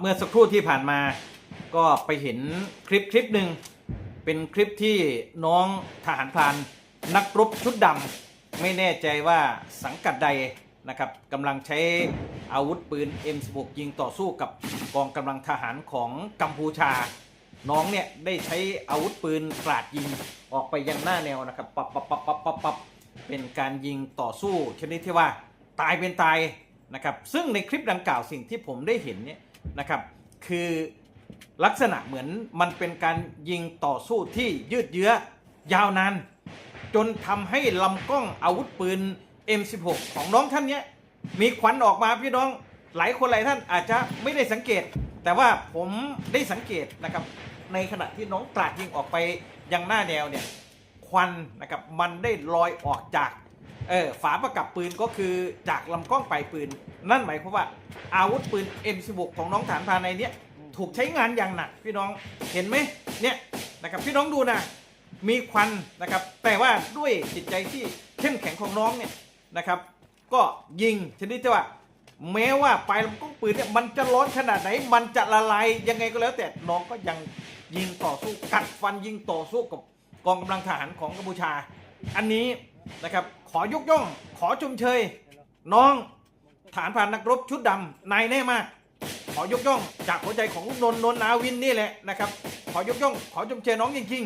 เมื่อสักครู่ที่ผ่านมาก็ไปเห็นคลิปคลิปหนึ่งเป็นคลิปที่น้องทหารพรานนักรบชุดดำไม่แน่ใจว่าสังกัดใดนะครับกำลังใช้อาวุธปืน M16 ยิงต่อสู้กับกองกำลังทหารของกัมพูชา น้องเนี่ยได้ใช้อาวุธปืนกราดยิงออกไปยังหน้าแนวนะครับปับปับปับปับปับปับเป็นการยิงต่อสู้ชนิดที่ว่าตายเป็นตายนะครับซึ่งในคลิปดังกล่าวสิ่งที่ผมได้เห็นเนี่ย นะครับ คือลักษณะเหมือนมันเป็นการยิงต่อสู้ที่ยืดเยื้อยาวนาน จนทำให้ลำกล้องอาวุธปืน M16 ของน้องท่านเนี้ยมีควันออกมาพี่น้องหลายคนหลายท่านอาจจะไม่ได้สังเกต แต่ว่าผมได้สังเกตนะครับ ในขณะที่น้องกราดยิงออกไปยังหน้าแนวเนี่ยควันนะครับมันได้ลอยออกจาก เออฝาประกับปืนก็คือจากลำกล้องปลายปืน นั่นหมายความว่าอาวุธปืน M16 ของน้องฐานพานในเนี้ยถูกใช้งานอย่างหนักพี่น้องเห็นไหมเนี่ยนะครับพี่น้องดูนะมีควันนะครับ แต่ว่าด้วยจิตใจที่เข้มแข็งของน้องเนี่ยนะครับ ก็ยิงชนิดที่ว่า แม้ว่าปลายลำกล้องปืนเนี่ยมันจะร้อนขนาดไหน มันจะละลายยังไงก็แล้ว แต่น้องก็ยังยิงต่อสู้กัดฟันยิงต่อสู้กับกองกำลังทหารของกัมพูชา อันนี้นะครับ อยกย่อง ขอชมเชย น้อง ฐานผ่านนักรบชุดดำนายแน่มาก ขอยกย่อง จากหัวใจของลูกนนนนนาวินนี่แหละนะครับ ขอยกย่อง ขอชมเชยน้องจริง